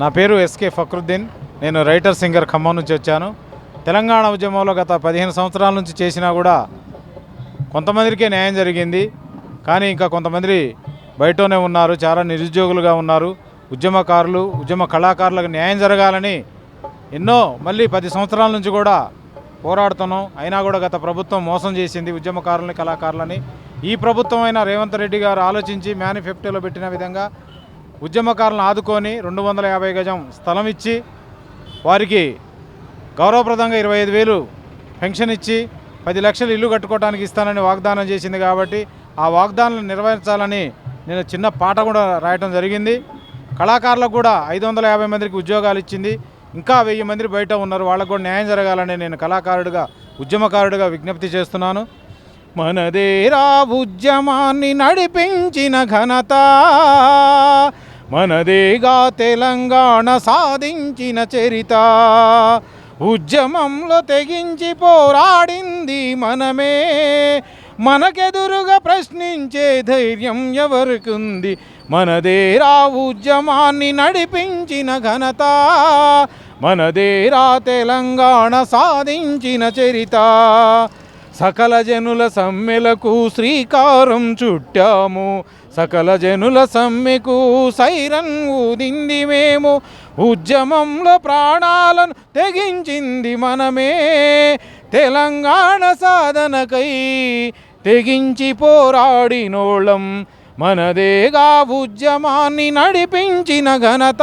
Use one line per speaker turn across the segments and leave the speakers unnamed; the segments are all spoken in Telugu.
నా పేరు ఎస్కే ఫక్రుద్దీన్. నేను రైటర్ సింగర్ ఖమ్మం నుంచి వచ్చాను. తెలంగాణ ఉద్యమంలో గత పదిహేను సంవత్సరాల నుంచి చేసినా కూడా కొంతమందికే న్యాయం జరిగింది. కానీ ఇంకా కొంతమంది బయటనే ఉన్నారు చాలా నిరుద్యోగులుగా ఉన్నారు. ఉద్యమకారులు ఉద్యమ కళాకారులకు న్యాయం జరగాలని ఎన్నో మళ్ళీ పది సంవత్సరాల నుంచి కూడా పోరాడుతున్నాం. అయినా కూడా గత ప్రభుత్వం మోసం చేసింది ఉద్యమకారులని కళాకారులని. ఈ ప్రభుత్వం అయినా రేవంత్ రెడ్డి గారు ఆలోచించి మేనిఫెస్టోలో పెట్టిన విధంగా ఉద్యమకారులను ఆదుకొని రెండు వందల యాభై గజం స్థలం ఇచ్చి వారికి గౌరవప్రదంగా ఇరవై ఐదు వేలు పెన్షన్ ఇచ్చి పది లక్షలు ఇల్లు కట్టుకోవడానికి ఇస్తానని వాగ్దానం చేసింది కాబట్టి ఆ వాగ్దానాలను నెరవేర్చాలని నేను చిన్న పాట కూడా రాయటం జరిగింది. కళాకారులకు కూడా ఐదు వందల యాభై మందికి ఉద్యోగాలు ఇచ్చింది. ఇంకా వెయ్యి మంది బయట ఉన్నారు. వాళ్ళకు కూడా న్యాయం జరగాలని నేను కళాకారుడిగా ఉద్యమకారుడిగా విజ్ఞప్తి చేస్తున్నాను. మనదేరా ఉద్యమాన్ని నడిపించిన ఘనత మనదేగా తెలంగాణ సాధించిన చరిత. ఉద్యమంలో తెగించి పోరాడింది మనమే. మనకెదురుగా ప్రశ్నించే ధైర్యం ఎవరికుంది? మనదేరా ఉద్యమాన్ని నడిపించిన ఘనత. మనదేరా తెలంగాణ సాధించిన చరిత. సకల జనుల సమ్మెలకు శ్రీకారం చుట్టాము. సకల జనుల సమ్మెకు సైరన్ ఊదింది మేము. ఉద్యమంలో ప్రాణాలను తెగించింది మనమే. తెలంగాణ సాధనకై తెగించి పోరాడినోళ్ళం. మనదేగా ఉద్యమాన్ని నడిపించిన ఘనత.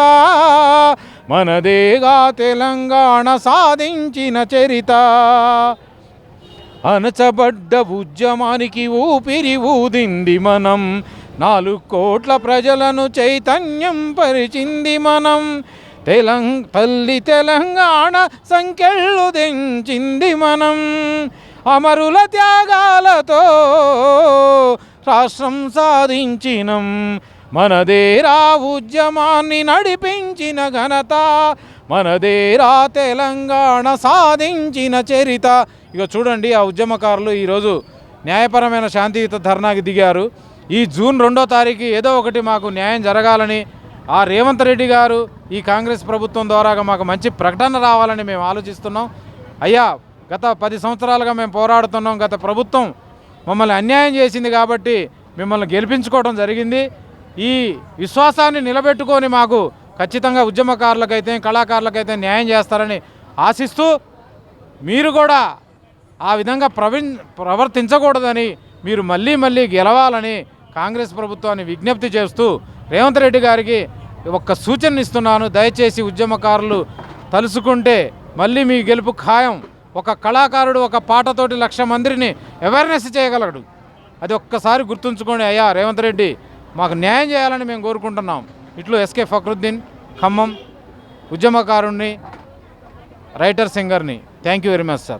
మనదేగా తెలంగాణ సాధించిన చరిత. అణచబడ్డ ఉద్యమానికి ఊపిరి ఊదింది మనం. నాలుగు కోట్ల ప్రజలను చైతన్యం పరిచింది మనం. తెలంగ తల్లి తెలంగాణ సంఖ్యలు దించింది మనం. అమరుల త్యాగాలతో రాష్ట్రం సాధించినం. మనదేరా ఉద్యమాన్ని నడిపించిన ఘనత. మనదేరా తెలంగాణ సాధించిన చరిత. ఇక చూడండి ఆ ఉద్యమకారులు ఈరోజు న్యాయపరమైన శాంతియుత ధర్నాకి దిగారు. ఈ జూన్ రెండో తారీఖు ఏదో ఒకటి మాకు న్యాయం జరగాలని ఆ రేవంత్ రెడ్డి గారు ఈ కాంగ్రెస్ ప్రభుత్వం ద్వారా మాకు మంచి ప్రకటన రావాలని మేము ఆలోచిస్తున్నాం. అయ్యా గత పది సంవత్సరాలుగా మేము పోరాడుతున్నాం. గత ప్రభుత్వం మమ్మల్ని అన్యాయం చేసింది కాబట్టి మిమ్మల్ని గెలిపించుకోవడం జరిగింది. ఈ విశ్వాసాన్ని నిలబెట్టుకొని మాకు ఖచ్చితంగా ఉద్యమకారులకైతే కళాకారులకైతే న్యాయం చేస్తారని ఆశిస్తూ మీరు కూడా ఆ విధంగా ప్రవి ప్రవర్తించకూడదని మీరు మళ్ళీ మళ్ళీ గెలవాలని కాంగ్రెస్ ప్రభుత్వాన్ని విజ్ఞప్తి చేస్తూ రేవంత్ రెడ్డి గారికి ఒక్క సూచన ఇస్తున్నాను. దయచేసి ఉద్యమకారులు తలుసుకుంటే మళ్ళీ మీ గెలుపు ఖాయం. ఒక కళాకారుడు ఒక పాటతోటి లక్ష మందిని అవేర్నెస్ చేయగలడు. అది ఒక్కసారి గుర్తుంచుకోండి అయ్యా రేవంత్ రెడ్డి. మాకు న్యాయం చేయాలని మేము కోరుకుంటున్నాం. ఇట్లు ఎస్కే ఫక్రుద్దీన్ ఖమ్మం ఉద్యమకారుణ్ణి writer సింగర్ని. Thank you very much sir